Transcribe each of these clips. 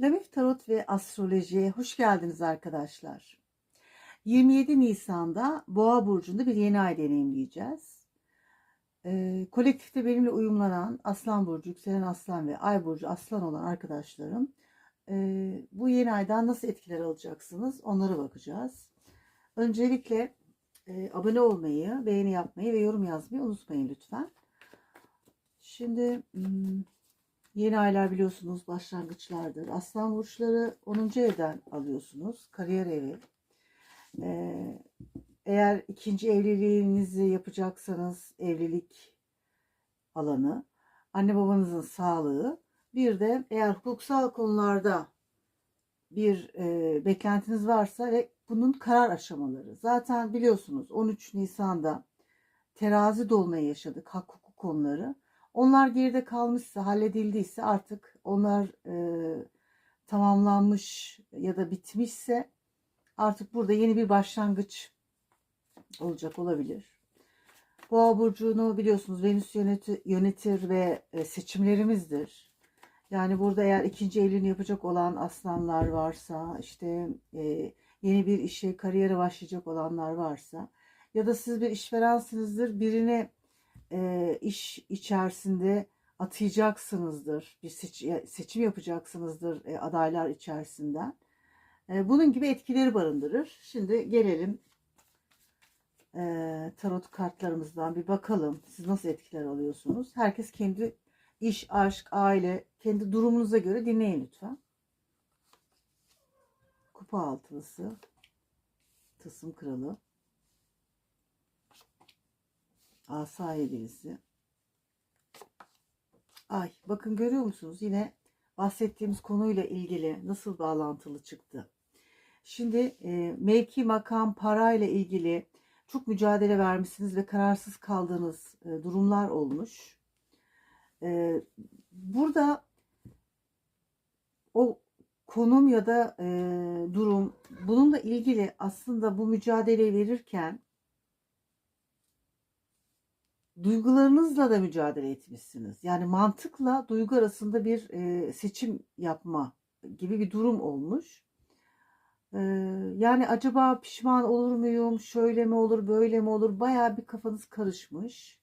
Lamif Tarot ve Astroloji'ye hoş geldiniz arkadaşlar. 27 Nisan'da Boğa Burcu'nda bir yeni ay deneyimleyeceğiz. Ee, kolektifte benimle uyumlanan Aslan Burcu, Yükselen Aslan ve Ay Burcu Aslan olan arkadaşlarım e, bu yeni aydan nasıl etkiler alacaksınız onlara bakacağız. Öncelikle e, abone olmayı, beğeni yapmayı ve yorum yazmayı unutmayın lütfen. Şimdi... Hmm, Yeni aylar biliyorsunuz başlangıçlardır. Aslan burçları 10. evden alıyorsunuz. Kariyer evi. Ee, eğer ikinci evliliğinizi yapacaksanız evlilik alanı, anne babanızın sağlığı, bir de eğer hukuksal konularda bir e, beklentiniz varsa ve bunun karar aşamaları. Zaten biliyorsunuz 13 Nisan'da terazi dolmayı yaşadık hak hukuk konuları. Onlar geride kalmışsa, halledildiyse artık onlar e, tamamlanmış ya da bitmişse artık burada yeni bir başlangıç olacak olabilir. Boğa burcunu biliyorsunuz Venüs yönetir, yönetir ve e, seçimlerimizdir. Yani burada eğer ikinci evliliğini yapacak olan aslanlar varsa, işte e, yeni bir işe, kariyere başlayacak olanlar varsa ya da siz bir işverensinizdir, birine e, iş içerisinde atayacaksınızdır. Bir seç, seçim yapacaksınızdır e, adaylar içerisinden. E, bunun gibi etkileri barındırır. Şimdi gelelim e, tarot kartlarımızdan bir bakalım. Siz nasıl etkiler alıyorsunuz? Herkes kendi iş, aşk, aile, kendi durumunuza göre dinleyin lütfen. Kupa altılısı, tısım kralı, Asa. Ay bakın görüyor musunuz yine bahsettiğimiz konuyla ilgili nasıl bağlantılı çıktı. Şimdi e, mevki, makam, parayla ilgili çok mücadele vermişsiniz ve kararsız kaldığınız e, durumlar olmuş. E, burada o konum ya da e, durum bununla ilgili aslında bu mücadeleyi verirken duygularınızla da mücadele etmişsiniz. Yani mantıkla duygu arasında bir e, seçim yapma gibi bir durum olmuş. E, yani acaba pişman olur muyum? Şöyle mi olur, böyle mi olur? Baya bir kafanız karışmış.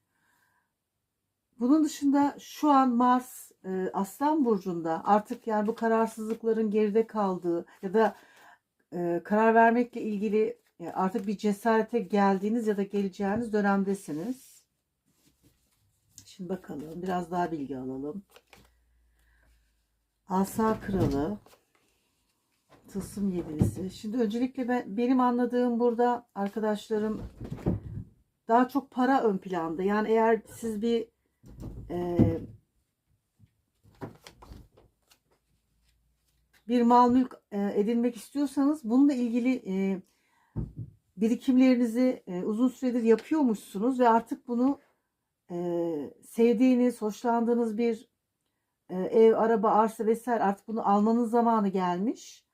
Bunun dışında şu an Mars e, Aslan Burcu'nda artık yani bu kararsızlıkların geride kaldığı ya da e, karar vermekle ilgili e, artık bir cesarete geldiğiniz ya da geleceğiniz dönemdesiniz. Şimdi bakalım biraz daha bilgi alalım. Asa kralı. Tılsım yedilisi. Şimdi öncelikle ben, benim anladığım burada arkadaşlarım daha çok para ön planda. Yani eğer siz bir e, bir mal mülk e, edinmek istiyorsanız bununla ilgili e, birikimlerinizi e, uzun süredir yapıyormuşsunuz ve artık bunu e, sevdiğiniz, hoşlandığınız bir e, ev, araba, arsa vesaire artık bunu almanın zamanı gelmiş.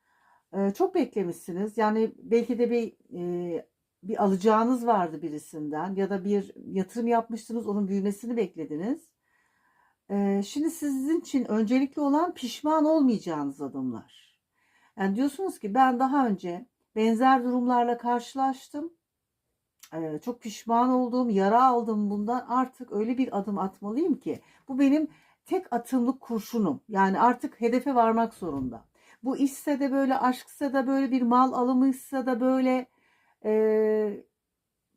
E, çok beklemişsiniz. Yani belki de bir e, bir alacağınız vardı birisinden ya da bir yatırım yapmıştınız, onun büyümesini beklediniz. E, şimdi sizin için öncelikli olan pişman olmayacağınız adımlar. Yani diyorsunuz ki ben daha önce benzer durumlarla karşılaştım çok pişman olduğum, yara aldım bundan artık öyle bir adım atmalıyım ki bu benim tek atımlık kurşunum. Yani artık hedefe varmak zorunda. Bu işse de böyle, aşksa da böyle bir mal alımıysa da böyle e,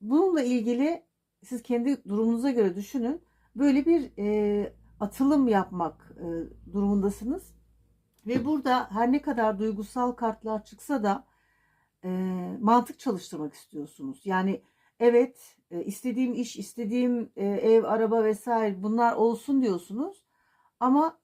bununla ilgili siz kendi durumunuza göre düşünün. Böyle bir e, atılım yapmak e, durumundasınız. Ve burada her ne kadar duygusal kartlar çıksa da e, mantık çalıştırmak istiyorsunuz. Yani evet e, istediğim iş, istediğim e, ev, araba vesaire bunlar olsun diyorsunuz. Ama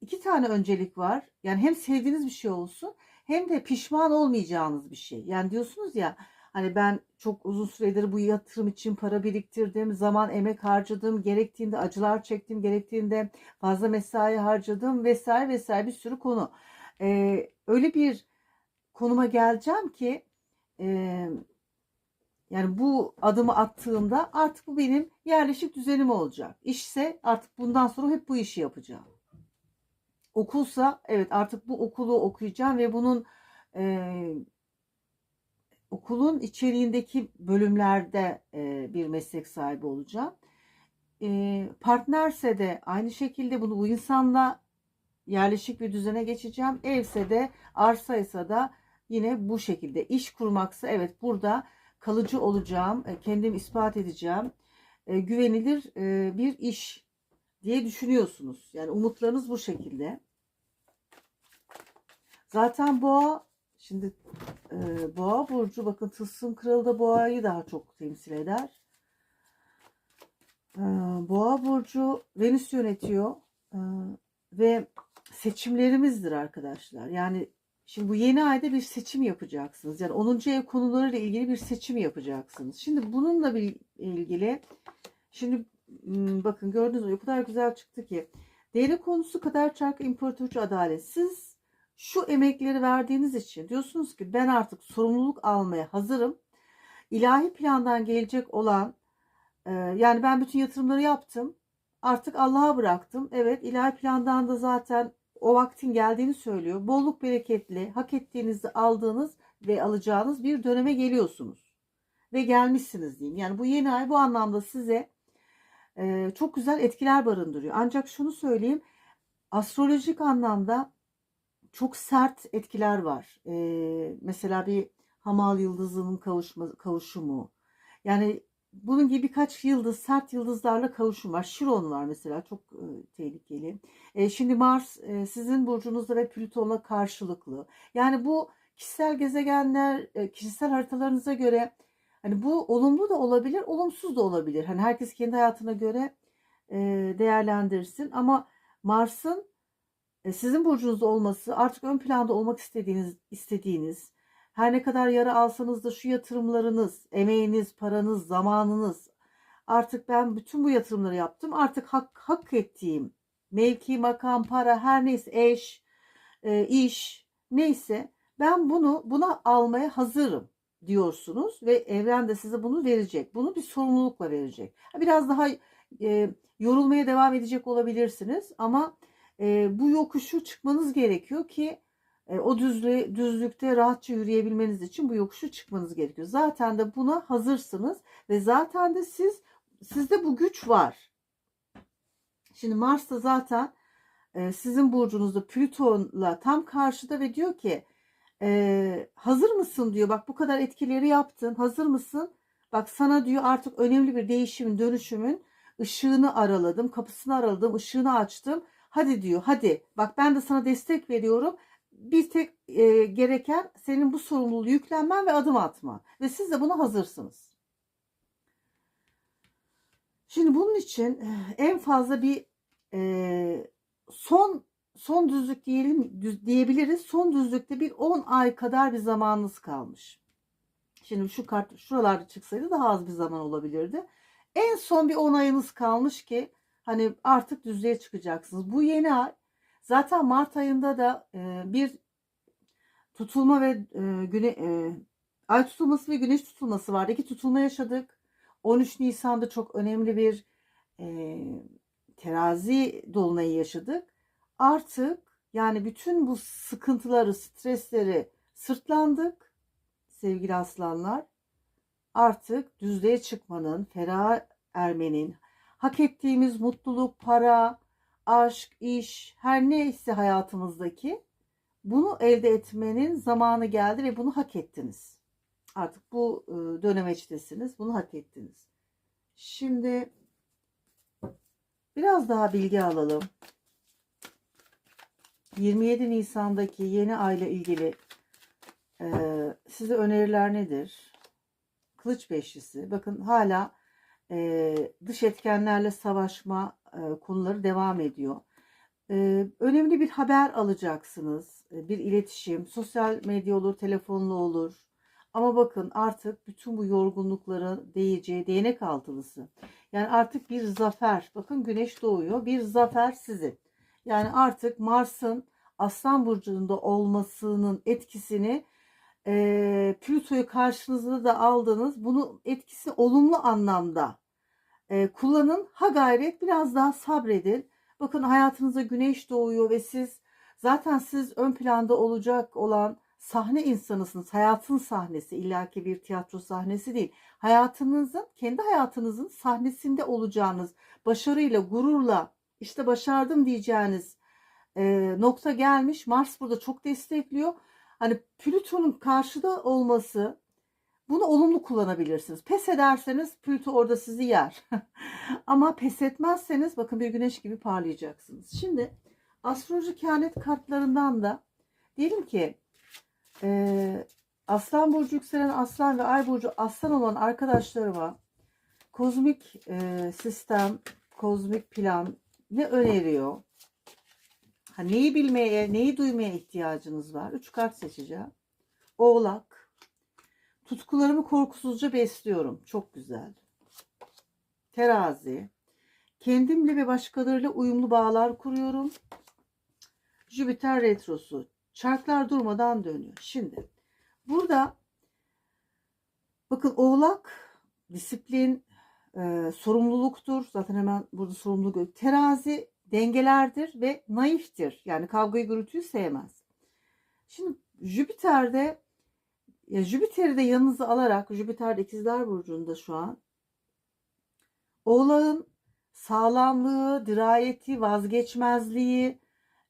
iki tane öncelik var. Yani hem sevdiğiniz bir şey olsun hem de pişman olmayacağınız bir şey. Yani diyorsunuz ya hani ben çok uzun süredir bu yatırım için para biriktirdim, zaman emek harcadım, gerektiğinde acılar çektim, gerektiğinde fazla mesai harcadım vesaire vesaire bir sürü konu. Ee, öyle bir konuma geleceğim ki e, yani bu adımı attığımda artık bu benim yerleşik düzenim olacak. İşse artık bundan sonra hep bu işi yapacağım. okulsa evet artık bu okulu okuyacağım ve bunun e, okulun içeriğindeki bölümlerde e, bir meslek sahibi olacağım. E, partnerse de aynı şekilde bunu bu insanla yerleşik bir düzene geçeceğim. Evse de arsaysa da yine bu şekilde. İş kurmaksa evet burada kalıcı olacağım, e, kendimi ispat edeceğim. E, güvenilir e, bir iş diye düşünüyorsunuz. Yani umutlarınız bu şekilde. Zaten boğa şimdi boğa burcu bakın tılsım kralı da boğayı daha çok temsil eder. Boğa burcu Venüs yönetiyor ve seçimlerimizdir arkadaşlar. Yani şimdi bu yeni ayda bir seçim yapacaksınız. Yani 10. ev konularıyla ilgili bir seçim yapacaksınız. Şimdi bununla bir ilgili şimdi bakın gördünüz mü o kadar güzel çıktı ki değnek konusu kadar çark imparatorcu adalet. Siz şu emekleri verdiğiniz için diyorsunuz ki ben artık sorumluluk almaya hazırım. İlahi plandan gelecek olan yani ben bütün yatırımları yaptım. Artık Allah'a bıraktım. Evet ilahi plandan da zaten o vaktin geldiğini söylüyor. Bolluk bereketli, hak ettiğinizi aldığınız ve alacağınız bir döneme geliyorsunuz. Ve gelmişsiniz diyeyim. Yani bu yeni ay bu anlamda size e, çok güzel etkiler barındırıyor. Ancak şunu söyleyeyim. Astrolojik anlamda çok sert etkiler var. E, mesela bir hamal yıldızının kavuşma, kavuşumu. Yani bunun gibi birkaç yıldız, sert yıldızlarla kavuşum var. Şiron var mesela çok e, tehlikeli. E, şimdi Mars e, sizin burcunuzda ve Plüton'la karşılıklı. Yani bu kişisel gezegenler, e, kişisel haritalarınıza göre hani bu olumlu da olabilir, olumsuz da olabilir. Hani herkes kendi hayatına göre e, değerlendirsin. Ama Mars'ın e, sizin burcunuzda olması artık ön planda olmak istediğiniz istediğiniz her ne kadar yara alsanız da şu yatırımlarınız, emeğiniz, paranız, zamanınız artık ben bütün bu yatırımları yaptım. Artık hak, hak ettiğim mevki, makam, para her neyse eş, e, iş neyse ben bunu buna almaya hazırım diyorsunuz ve evren de size bunu verecek. Bunu bir sorumlulukla verecek. Biraz daha e, yorulmaya devam edecek olabilirsiniz ama e, bu yokuşu çıkmanız gerekiyor ki e, o düzlüğe, düzlükte rahatça yürüyebilmeniz için bu yokuşu çıkmanız gerekiyor. Zaten de buna hazırsınız ve zaten de siz sizde bu güç var. Şimdi Mars zaten e, sizin burcunuzda Plüton'la tam karşıda ve diyor ki e, hazır mısın diyor. Bak bu kadar etkileri yaptın. Hazır mısın? Bak sana diyor artık önemli bir değişimin, dönüşümün ışığını araladım, kapısını araladım, ışığını açtım. Hadi diyor, hadi. Bak ben de sana destek veriyorum bir tek e, gereken senin bu sorumluluğu yüklenmen ve adım atman. Ve siz de buna hazırsınız. Şimdi bunun için en fazla bir e, son son düzlük diyelim diyebiliriz. Son düzlükte bir 10 ay kadar bir zamanınız kalmış. Şimdi şu kart şuralarda çıksaydı daha az bir zaman olabilirdi. En son bir 10 ayınız kalmış ki hani artık düzlüğe çıkacaksınız. Bu yeni ay Zaten Mart ayında da e, bir tutulma ve e, güne, e, ay tutulması ve güneş tutulması vardı. İki tutulma yaşadık. 13 Nisan'da çok önemli bir e, terazi dolunayı yaşadık. Artık yani bütün bu sıkıntıları, stresleri sırtlandık sevgili aslanlar. Artık düzlüğe çıkmanın, ferah ermenin, hak ettiğimiz mutluluk, para, aşk, iş, her neyse hayatımızdaki bunu elde etmenin zamanı geldi ve bunu hak ettiniz. Artık bu e, dönemeçtesiniz. Bunu hak ettiniz. Şimdi biraz daha bilgi alalım. 27 Nisan'daki yeni ayla ilgili e, size öneriler nedir? Kılıç beşlisi. Bakın hala e, dış etkenlerle savaşma e, konuları devam ediyor. E, önemli bir haber alacaksınız. E, bir iletişim, sosyal medya olur, telefonlu olur. Ama bakın artık bütün bu yorgunlukların değeceği değnek altılısı. Yani artık bir zafer. Bakın güneş doğuyor. Bir zafer sizin. Yani artık Mars'ın Aslan Burcu'nda olmasının etkisini e, Plüto'yu karşınızda da aldınız. Bunu etkisi olumlu anlamda e, kullanın. Ha gayret biraz daha sabredin. Bakın hayatınıza güneş doğuyor ve siz Zaten siz ön planda olacak olan sahne insanısınız. Hayatın sahnesi illaki bir tiyatro sahnesi değil. Hayatınızın, kendi hayatınızın sahnesinde olacağınız başarıyla, gururla işte başardım diyeceğiniz e, nokta gelmiş. Mars burada çok destekliyor. Hani Plüton'un karşıda olması bunu olumlu kullanabilirsiniz. Pes ederseniz Plüto orada sizi yer. Ama pes etmezseniz bakın bir güneş gibi parlayacaksınız. Şimdi astroloji kehanet kartlarından da diyelim ki e, Aslan Burcu yükselen Aslan ve Ay Burcu Aslan olan arkadaşlarıma kozmik e, sistem, kozmik plan ne öneriyor? Ha, neyi bilmeye, neyi duymaya ihtiyacınız var? Üç kart seçeceğim. Oğlak. Tutkularımı korkusuzca besliyorum. Çok güzel. Terazi. Kendimle ve başkalarıyla uyumlu bağlar kuruyorum. Jüpiter retrosu. Çarklar durmadan dönüyor. Şimdi burada bakın oğlak disiplin, e, sorumluluktur. Zaten hemen burada sorumluluk. Terazi dengelerdir ve naiftir. Yani kavgayı gürültüyü sevmez. Şimdi Jüpiter'de ya Jüpiter'i de yanınıza alarak Jüpiter de ikizler burcunda şu an Oğlağın sağlamlığı, dirayeti, vazgeçmezliği,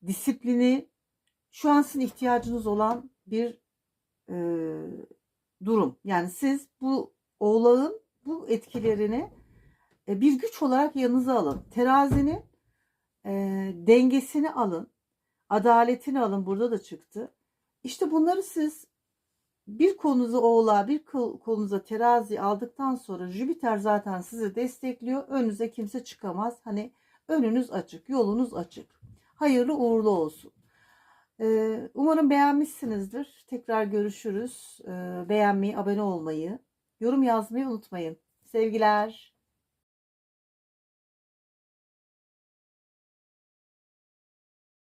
disiplini şu an sizin ihtiyacınız olan bir e, durum. Yani siz bu oğlağın bu etkilerini e, bir güç olarak yanınıza alın. Terazinin e, dengesini alın. Adaletini alın. Burada da çıktı. İşte bunları siz bir konunuza oğlağa, bir kol- kolunuza terazi aldıktan sonra Jüpiter zaten sizi destekliyor. Önünüze kimse çıkamaz. Hani önünüz açık, yolunuz açık. Hayırlı uğurlu olsun. Ee, umarım beğenmişsinizdir. Tekrar görüşürüz. Ee, beğenmeyi, abone olmayı, yorum yazmayı unutmayın. Sevgiler.